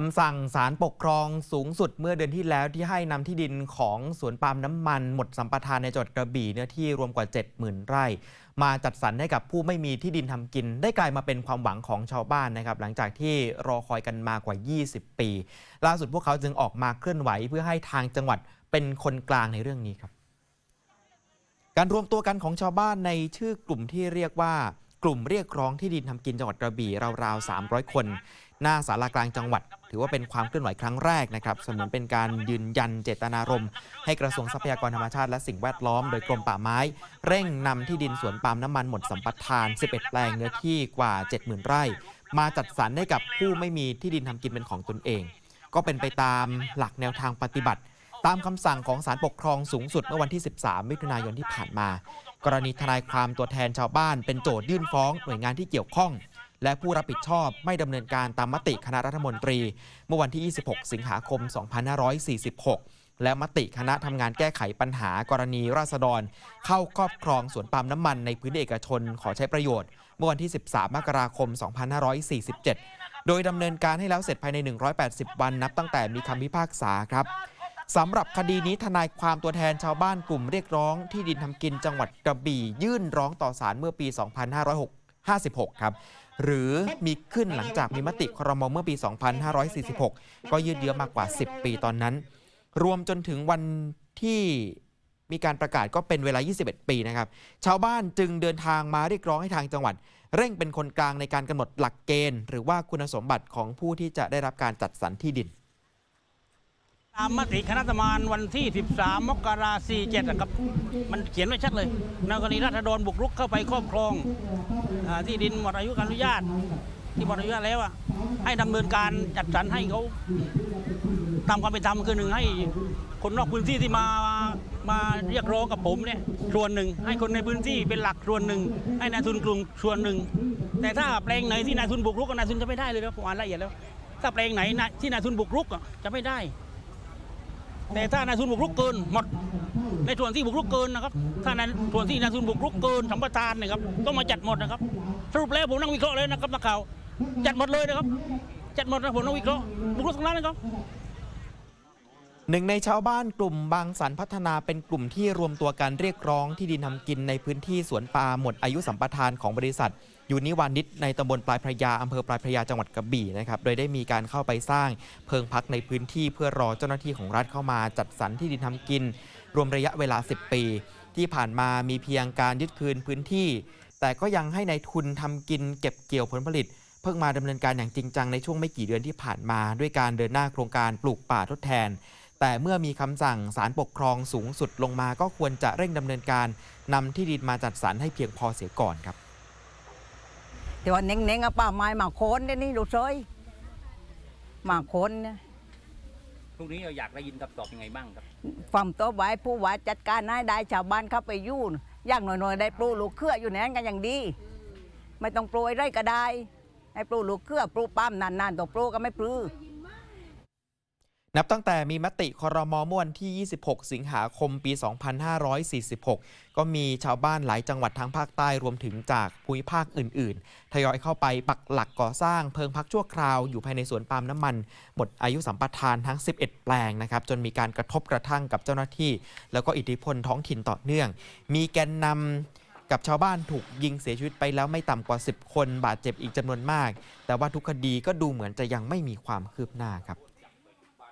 คำสั่งศาลปกครองสูงสุดเมื่อเดือนที่แล้วที่ให้นำที่ดินของสวนปาล์มน้ำมัน หมดสัมปทานในจังหวัดกระบี่เนื้อที่รวมกว่า 70,000 ไร่ มาจัดสรรให้กับผู้ไม่มีที่ดินทำกิน ได้กลายมาเป็นความหวังของชาวบ้านนะครับหลังจากที่รอคอยกันมากว่า 20 ปี ล่าสุดพวกเขาจึงออกมาเคลื่อนไหวเพื่อให้ทางจังหวัดเป็นคนกลางในเรื่องนี้ครับ การรวมตัวกันของชาวบ้านในชื่อกลุ่มที่เรียกว่ากลุ่มเรียกร้องที่ดินทำกินจังหวัดกระบี่ราวๆ300 คน หน้าสารากลางจังหวัด ถือว่าเป็นความเคลื่อนไหวครั้งแรกนะครับเสมือนเป็นการยืนยันเจตนารมณ์ให้กระทรวงทรัพยากรธรรมชาติและสิ่งแวดล้อมโดยกรมป่าไม้ เร่งนำที่ดินสวนปาล์มน้ำมันหมดสัมปทาน 11 แปลงเนื้อที่กว่า 70,000 ไร่ มาจัดสรรให้กับผู้ไม่มีที่ดินทำกินเป็นของตนเอง ก็เป็นไปตามหลักแนวทางปฏิบัติ ตามคำสั่งของศาลปกครองสูงสุดเมื่อวันที่ 13 มิถุนายนที่ผ่านมา กรณีทนายความตัวแทนชาวบ้าน เป็นโจทยื่นฟ้องหน่วยงานที่เกี่ยวข้อง และผู้รับผิดชอบไม่ดำเนินการตามมติคณะรัฐมนตรี เมื่อวันที่ 26 สิงหาคม 2546 และมติคณะทำงานแก้ไขปัญหากรณีราษฎร เข้าครอบครองสวนปาล์มน้ำมันในพื้นที่เอกชนขอใช้ประโยชน์ เมื่อวันที่ 13 มกราคม 2547 โดยดำเนินการให้แล้วเสร็จภายใน 180 วันนับตั้งแต่มีคำพิพากษาครับสำหรับคดีนี้ทนายความตัวแทนชาวบ้านกลุ่มเรียกร้องที่ดินทำกินจังหวัดกระบี่ยื่นร้องต่อศาลเมื่อปี 2556 ครับ หรือมีขึ้นหลังจากมีมติครมเมื่อปี 2546 ก็ยืดเยื้อมากกว่า 10 ปีตอนนั้น รวมจนถึงวันที่มีการประกาศก็เป็นเวลา 21 ปีนะครับ ชาวบ้านจึงเดินทางมาเรียกร้องให้ทางจังหวัด เร่งเป็นคนกลางในการกำหนดหลักเกณฑ์ หรือว่าคุณสมบัติของผู้ที่จะได้รับการจัดสรรที่ดิน ตามมติคณะกรรมารวันที่ 13 มกราคม47นะครับ มันเขียนไว้ชัดเลยในกรณีรัฐดรบุกรุกเข้าไปครอบครอง ที่ดินหมดอายุการอนุญาต ที่หมดอายุแล้วอะให้ดำเนินการจัดสรรให้เขาตามความเป็นธรรมคือหนึ่งให้คนนอกพื้นที่ที่มามาเรียกร้องกับผมเนี่ยส่วนหนึ่ง ให้คนในพื้นที่เป็นหลักส่วนหนึ่ง ให้นายทุนกลุ่มส่วนหนึ่ง แต่ถ้าแปลงไหนที่นายทุนบุกรุกนายทุนจะไม่ได้เลยนะผมอ่านละเอียดแล้ว ถ้าแปลงไหนที่นายทุนบุกรุกจะไม่ได้ แต่ถ้านายทุนบุกรุกเกินหมดในส่วนที่บุกรุกเกินนะครับ ถ้าในส่วนที่นายทุนบุกรุกเกินสัมปทานเนะครับต้องมาจัดหมดนะครับสรุปแล้วผมนั่งวิเคราะห์เลยนะครับนักข่าวจัดหมดเลยนะครับจัดหมดนะผมนั่งวิเคราะห์บุกรุกทั้งนั้นนะครับ หนึ่งในชาวบ้านกลุ่มบางสันพัฒนาเป็นกลุ่มที่รวมตัวกันเรียกร้องที่ดินทำกินในพื้นที่สวนปาล์มหมดอายุสัมปทานของบริษัท ยูนิวานิชในตำบลปลายพระยาอำเภอปลายพระยาจังหวัดกระบี่นะครับโดยได้มีการเข้าไปสร้างเพิงพักในพื้นที่เพื่อรอเจ้าหน้าที่ของรัฐเข้ามาจัดสรรที่ดินทำกิน รวมระยะเวลา 10 ปี ที่ผ่านมามีเพียงการยึดคืนพื้นที่ แต่ก็ยังให้ในายทุนทำกินเก็บเกี่ยวผลผลิตเพิ่งมาดำเนินการอย่างจริงจังในช่วงไม่กี่เดือนที่ผ่านมา ด้วยการเดินหน้าโครงการปลูกป่าทดแทน แต่เมื่อมีคำสั่งศาลปกครองสูงสุดลงมาก็ควรจะเร่งดำเนินการนำที่ดินมาจัดสรรให้เพียงพอเสียก่อนครับแต่ว่าเน่งเน่งๆอะป้าไม้หมาโคนเนี่ยนี่ดูเซยหมาโคนเนี่ยพรุ่งนี้เราอยากได้ยินคำตอบยังไงบ้างครับความตัวไว้ผู้ว่าจัดการให้ได้ชาวบ้านเข้าไปยุ่นอย่างหน่อยๆได้ปลูกลูกเครืออยู่ในนั้นกันอย่างดี ไม่ต้องปลูกไร่ก็ได้ให้ปลูกลูกเครือปลูกปั้มนานๆต้องปลูกก็ไม่ปลูก นับตั้งแต่มีมติครมเมื่อวันที่ 26 สิงหาคมปี 2546 ก็มีชาวบ้านหลายจังหวัดทางภาคใต้รวมถึงจากภูมิภาคอื่น ๆ ทยอยเข้าไปปักหลักก่อสร้างเพิงพักชั่วคราวอยู่ภายในสวนปาล์มน้ำมัน หมดอายุสัมปทานทั้ง 11 แปลงนะครับ จนมีการกระทบกระทั่งกับเจ้าหน้าที่ แล้วก็อิทธิพลท้องถิ่นต่อเนื่อง มีแกนนำกับชาวบ้านถูกยิงเสียชีวิตไปแล้วไม่ต่ำกว่า 10 คนบาดเจ็บอีกจำนวนมาก แต่ว่าทุกคดีก็ดูเหมือนจะยังไม่มีความคืบหน้าครับ